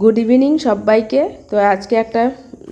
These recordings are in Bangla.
গুড ইভিনিং সবাইকে। তো আজকে একটা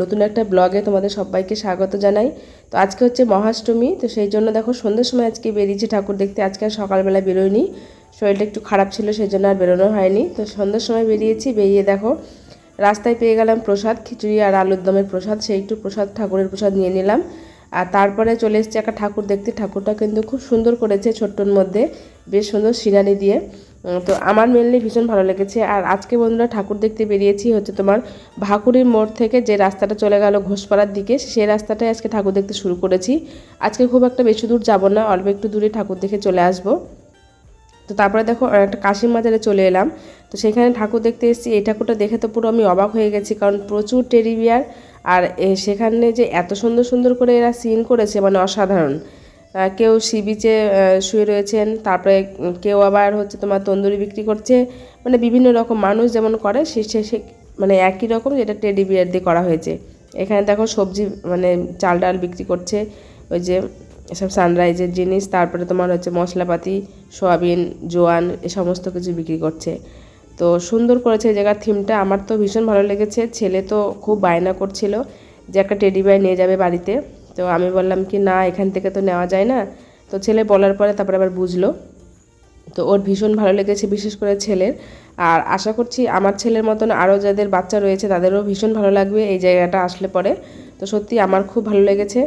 নতুন একটা ব্লগে তোমাদের সবাইকে স্বাগত জানাই। তো আজকে হচ্ছে মহাষ্টমী, তো সেই জন্য দেখো সন্ধ্যের সময় আজকে বেরিয়েছি ঠাকুর দেখতে। আজকে আর সকালবেলা বেরোয়নি শরীরটা একটু খারাপ ছিল, সেই জন্য আর বেরোনো হয়নি। তো সন্ধ্যের সময় বেরিয়েছি, বেরিয়ে দেখো রাস্তায় পেয়ে গেলাম প্রসাদ, খিচুড়ি আর আলুর দমের প্রসাদ। সেই একটু প্রসাদ, ঠাকুরের প্রসাদ নিয়ে নিলাম। আর তারপরে চলে এসেছি একটা ঠাকুর দেখতে। ঠাকুরটা কিন্তু খুব সুন্দর করেছে ছোট্টর মধ্যে, বেশ সুন্দর সিনারি দিয়ে। তো আমার মেনলি ভীষণ ভালো লেগেছে। আর আজকে বন্ধুরা ঠাকুর দেখতে বেরিয়েছি হচ্ছে তোমার ভাকুরির মোড় থেকে যে রাস্তাটা চলে গেল ঘোষপাড়ার দিকে সেই রাস্তাটাই আজকে ঠাকুর দেখতে শুরু করেছি। আজকে খুব একটা বেশি দূর যাব না, অল্প একটু দূরে ঠাকুর দেখে চলে আসব। তো তারপরে দেখো একটা কাশিম বাজারে চলে এলাম। তো সেখানে ঠাকুর দেখতে এসেছি। এই ঠাকুরটা দেখে তো পুরো আমি অবাক হয়ে গেছি, কারণ প্রচুর টেরি বিয়ার। আর সেখানে যে এত সুন্দর সুন্দর করে এরা সিন করেছে মানে অসাধারণ। কেউ সি বিচে শুয়ে রয়েছেন, তারপরে কেউ আবার হচ্ছে তোমার তন্দুরি বিক্রি করছে। মানে বিভিন্ন রকম মানুষ যেমন করে, সে, সে- মানে একই রকম যেটা টেডি বিয়ার দিয়ে করা হয়েছে। এখানে দেখো সবজি মানে চাল ডাল বিক্রি করছে, ওই যে এসব সানরাইজের জিনিস, তারপরে তোমার হচ্ছে মশলাপাতি, সোয়াবিন, জোয়ান, এ সমস্ত কিছু বিক্রি করছে। তো সুন্দর করেছে এই জায়গার থিমটা আমার তো ভীষণ ভালো লেগেছে। ছেলে তো খুব বায়না করছিল যে একটা টেডি বিয়ার নিয়ে যাবে বাড়িতে। তো আমি বললাম কি, না, এখান থেকে তো নেওয়া যায় না। তো ছেলে বলার পরে তারপরে আবার বুঝলো। তো ওর ভীষণ ভালো লেগেছে, বিশেষ করে ছেলের। আর আশা করছি আমার ছেলের মতন আরও যাদের বাচ্চা রয়েছে, তাদেরও ভীষণ ভালো লাগবে এই জায়গাটা আসলে পরে। তো সত্যি আমার খুব ভালো লেগেছে।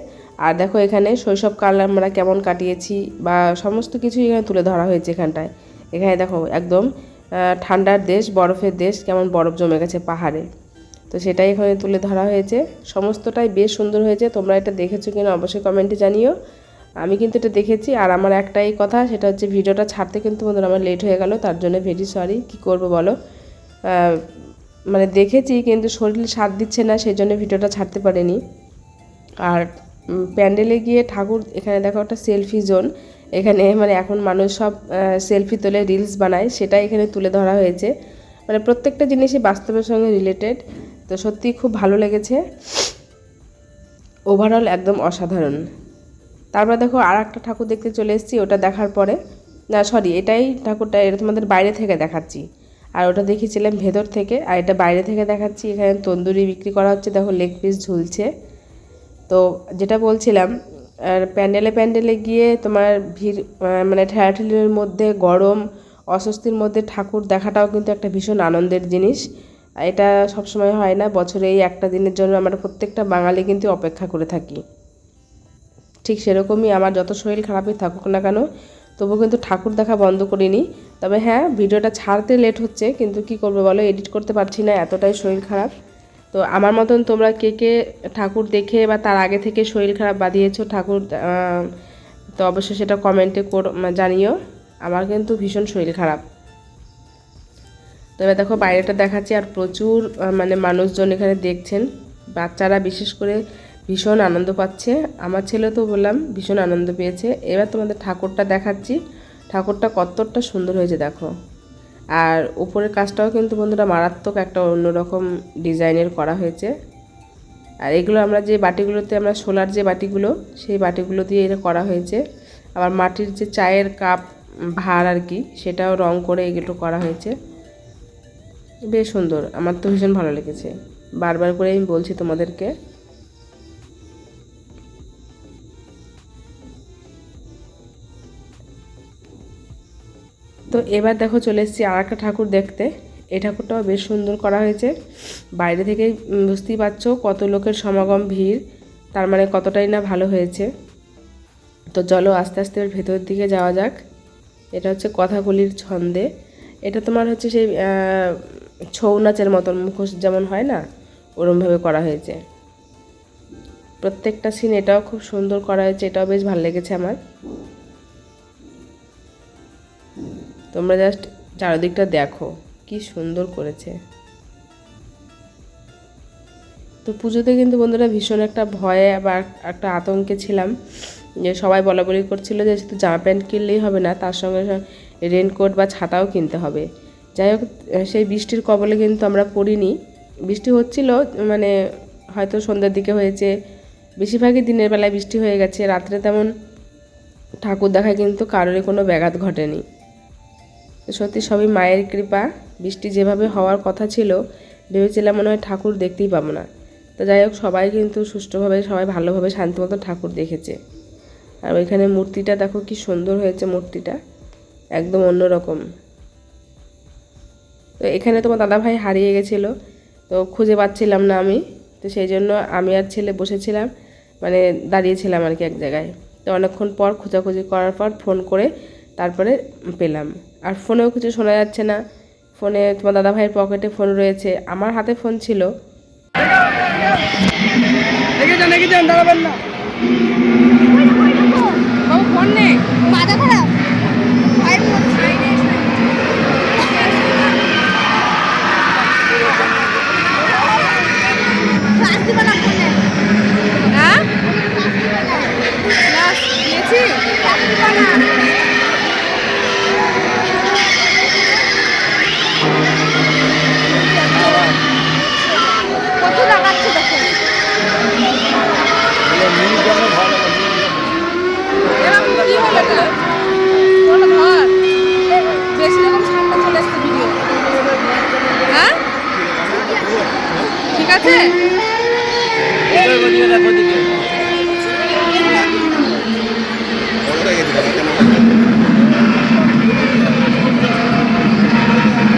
আর দেখো এখানে শৈশবকাল আমরা কেমন কাটিয়েছি বা সমস্ত কিছুই এখানে তুলে ধরা হয়েছে এখানটায়। এখানে দেখো একদম ঠান্ডার দেশ, বরফের দেশ, কেমন বরফ জমে গেছে পাহাড়ে। তো সেটাই এখানে তুলে ধরা হয়েছে। সমস্তটাই বেশ সুন্দর হয়েছে। তোমরা এটা দেখেছ কিনা অবশ্যই কমেন্টে জানিও। আমি কিন্তু এটা দেখেছি। আর আমার একটাই কথা, সেটা হচ্ছে ভিডিওটা ছাড়তে কিন্তু বন্ধুরা আমার লেট হয়ে গেল। তার জন্য ভেরি সরি কী করব বলো? মানে দেখেছি কিন্তু শরীর সাথ দিচ্ছে না, সেই জন্য ভিডিওটা ছাড়তে পারিনি। আর প্যান্ডেলে গিয়ে ঠাকুর, এখানে দেখো একটা সেলফি জোন এখানে মানে এখন মানুষ সব সেলফি তোলে রিলস বানায়। সেটাই এখানে তুলে ধরা হয়েছে। মানে প্রত্যেকটা জিনিসই বাস্তবের সঙ্গে রিলেটেড তো সত্যি খুব ভালো লেগেছে। ওভারঅল একদম অসাধারণ। তারপর দেখো আর একটা ঠাকুর দেখতে চলে এসেছি, ওটা দেখার পরে। না সরি এটাই ঠাকুরটা, এটা তোমাদের বাইরে থেকে দেখাচ্ছি। আর ওটা দেখেছিলাম ভেতর থেকে, আর এটা বাইরে থেকে দেখাচ্ছি। এখানে তন্দুরি বিক্রি করা হচ্ছে, দেখো লেগ পিস ঝুলছে। তো যেটা বলছিলাম, আর প্যান্ডেলে প্যান্ডেলে গিয়ে তোমার ভিড় মানে ঠেলাঠেলির মধ্যে গরম, অস্বস্তির মধ্যে ঠাকুর দেখাটাও কিন্তু একটা ভীষণ আনন্দের জিনিস। এটা সবসময় হয় না বছরে এই একটা দিনের জন্য আমরা প্রত্যেকটা বাঙালি কিন্তু অপেক্ষা করে থাকি। ঠিক সেরকমই আমার যত শরীর খারাপই থাকুক না কেন, তবু কিন্তু ঠাকুর দেখা বন্ধ করিনি। তবে হ্যাঁ ভিডিওটা ছাড়তে লেট হচ্ছে, কিন্তু কি করব বলো, এডিট করতে পারছি না, এতটাই শরীর খারাপ। তো আমার মতন তোমরা কে কে ঠাকুর দেখে বা তার আগে থেকে শরীর খারাপ বাঁধিয়েছো ঠাকুর তো অবশ্যই সেটা কমেন্টে কর মানে জানিও। আমার কিন্তু ভীষণ শরীর খারাপ। তবে দেখো বাইরেটা দেখাচ্ছি, আর প্রচুর মানে মানুষজন এখানে দেখছেন। বাচ্চারা বিশেষ করে ভীষণ আনন্দ পাচ্ছে। আমার ছেলে তো বললাম, ভীষণ আনন্দ পেয়েছে। এবার তোমাদের ঠাকুরটা দেখাচ্ছি। ঠাকুরটা কতটা সুন্দর হয়েছে দেখো। আর উপরের কাজটাও কিন্তু বন্ধুরা মারাত্মক একটা অন্যরকম ডিজাইনের করা হয়েছে। আর এগুলো আমরা যে বাটিগুলোতে, আমরা সোলার যে বাটিগুলো, সেই বাটিগুলো দিয়ে এটা করা হয়েছে। আবার মাটির যে চায়ের কাপ, ভার আর কি, সেটাও রং করে এগুলো করা হয়েছে। বেশ সুন্দর। আমার তো ভীষণ ভালো লেগেছে। বারবার করে আমি বলছি তোমাদেরকে। তো এবার দেখো চলে এসেছি আর একটা ঠাকুর দেখতে। এই ঠাকুরটাও বেশ সুন্দর করা হয়েছে। বাইরে উম, বুঝতেই পারছ কত লোকের সমাগম ভিড়। তার মানে কতটাই না ভালো হয়েছে। তো চলো আস্তে আস্তে ভেতরের দিকে যাওয়া যাক। এটা হচ্ছে কথাগুলির ছন্দে। এটা তোমার হচ্ছে সেই ছৌ নাচের মতন মুখোশ যেমন হয় না, ওরমভাবে করা হয়েছে। প্রত্যেকটা সিন এটাও খুব সুন্দর করা হয়েছে, এটাও বেশ ভালো লেগেছে আমার। তোমরা জাস্ট চারিদিকটা দেখো, কি সুন্দর করেছে। তো পুজোতে কিন্তু বন্ধুরা ভীষণ একটা ভয়ে বা একটা আতঙ্কে ছিলাম, যে সবাই বলা বলি করছিল যে শুধু জামা প্যান্ট কিনলেই হবে না। তার সঙ্গে সঙ্গে রেনকোট বা ছাতাও কিনতে হবে। যাই হোক, সেই বৃষ্টির কবলে কিন্তু আমরা পড়িনি। বৃষ্টি হচ্ছিল মানে হয়তো সন্ধ্যের দিকে হয়েছে। বেশিরভাগই দিনের বেলায় বৃষ্টি হয়ে গেছে। রাত্রে তেমন ঠাকুর দেখায় কিন্তু কারোরই কোনো ব্যাঘাত ঘটেনি। সত্যি সবই মায়ের কৃপা। বৃষ্টি যেভাবে হওয়ার কথা ছিল, ভেবেছিলাম মনে হয় ঠাকুর দেখতেই পাবো না। তো যাই হোক, সবাই কিন্তু সুষ্ঠুভাবে, সবাই ভালোভাবে শান্তি মতো ঠাকুর দেখেছে। আর ওইখানে মূর্তিটা দেখো কি সুন্দর হয়েছে মূর্তিটা। একদম অন্যরকম। তো এখানে তোমার দাদাভাই হারিয়ে গেছিল তো খুঁজে পাচ্ছিলাম না আমি। তো সেই জন্য আমি আর ছেলে বসেছিলাম মানে দাঁড়িয়েছিলাম আর কি এক জায়গায়। তো অনেকক্ষণ পর খোঁজাখুঁজি করার পর ফোন করে তারপরে পেলাম। আর ফোনেও কিছু শোনা যাচ্ছে না। ফোনে তোমার দাদাভাইয়ের পকেটে ফোন রয়েছে। আমার হাতে ফোন ছিল। দাঁড়াবেন না। ফোন নেই আছে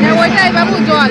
হ্যাঁ ওইটাই বাবু জল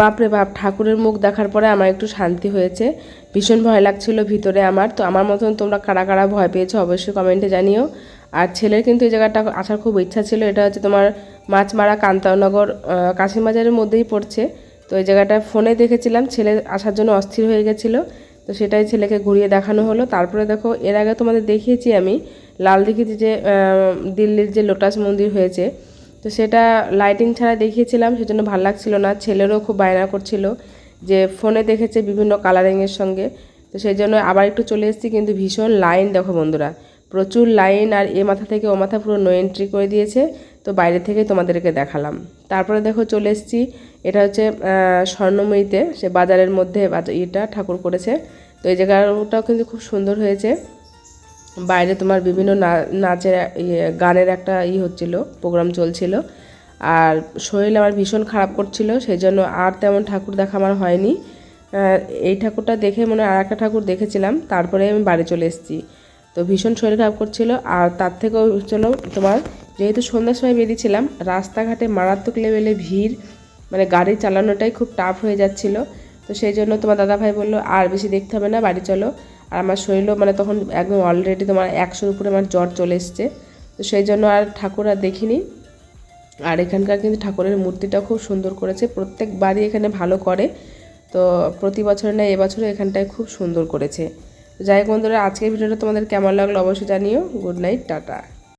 বাপরে বাপ ঠাকুরের মুখ দেখার পরে আমার একটু শান্তি হয়েছে। ভীষণ ভয় লাগছিল ভিতরে আমার। তো আমার মতন তোমরা কারা কারা ভয় পেয়েছ অবশ্যই কমেন্টে জানিও। আর ছেলের কিন্তু এই জায়গাটা আসার খুব ইচ্ছা ছিল। এটা হচ্ছে তোমার মাছমারা কান্তানগর কাশিমাজারের মধ্যেই পড়ছে। তো এই জায়গাটা ফোনে দেখেছিলাম। ছেলে আসার জন্য অস্থির হয়ে গেছিল। তো সেটাই ছেলেকে ঘুরিয়ে দেখানো হলো। তারপরে দেখো, এর আগে তোমাদের দেখিয়েছি আমি, লাল দিঘিতে যে দিল্লির যে লোটাস মন্দির হয়েছে তো সেটা লাইটিং ছাড়া দেখিয়েছিলাম, সেজন্য ভালো লাগছিল না। ছেলেরও খুব বায়না করছিল যে ফোনে দেখেছে বিভিন্ন কালারিংয়ের সঙ্গে। তো সেই জন্য আবার একটু চলে এসেছি, কিন্তু ভীষণ লাইন দেখো বন্ধুরা, প্রচুর লাইন আর এ মাথা থেকে ও মাথা পুরো নো এন্ট্রি করে দিয়েছে। তো বাইরে থেকে তোমাদেরকে দেখালাম। তারপরে দেখো চলে এসেছি, এটা হচ্ছে স্বর্ণময়ীতে সে বাজারের মধ্যে ইয়েটা ঠাকুর করেছে। তো এই জায়গাটাও কিন্তু খুব সুন্দর হয়েছে। বাইরে তোমার বিভিন্ন নাচের ইয়ে গানের একটা ই হচ্ছিল প্রোগ্রাম চলছিল। আর শরীর আমার ভীষণ খারাপ করছিল সেই জন্য আর তেমন ঠাকুর দেখা আমার হয়নি। এই ঠাকুরটা দেখে মনে আর একটা ঠাকুর দেখেছিলাম, তারপরে আমি বাড়ি চলে এসেছি। তো ভীষণ শরীর খারাপ করছিল, আর তার থেকেও চলো তোমার, যেহেতু সন্ধ্যার সময় বেরিয়েছিলাম, রাস্তাঘাটে মারাত্মক লেভেলে ভিড় মানে গাড়ি চালানোটাই খুব টাফ হয়ে যাচ্ছিল। তো সেই জন্য তোমার দাদাভাই বলল, আর বেশি দেখতে হবে না, বাড়ি চলো। আর আমার শরীরও মানে তখন একদম অলরেডি তোমার একশোর উপরে আমার জ্বর চলে এসছে। তো সেই জন্য আর ঠাকুর আর দেখিনি। আর এখানকার কিন্তু ঠাকুরের মূর্তিটা খুব সুন্দর করেছে। প্রত্যেকবারই এখানে ভালো করে। তো প্রতি বছর না, এবছরও এখানটায় খুব সুন্দর করেছে। যাই বন্ধুরা, আজকের ভিডিওটা তোমাদের কেমন লাগল অবশ্যই জানিও। Good night, tata.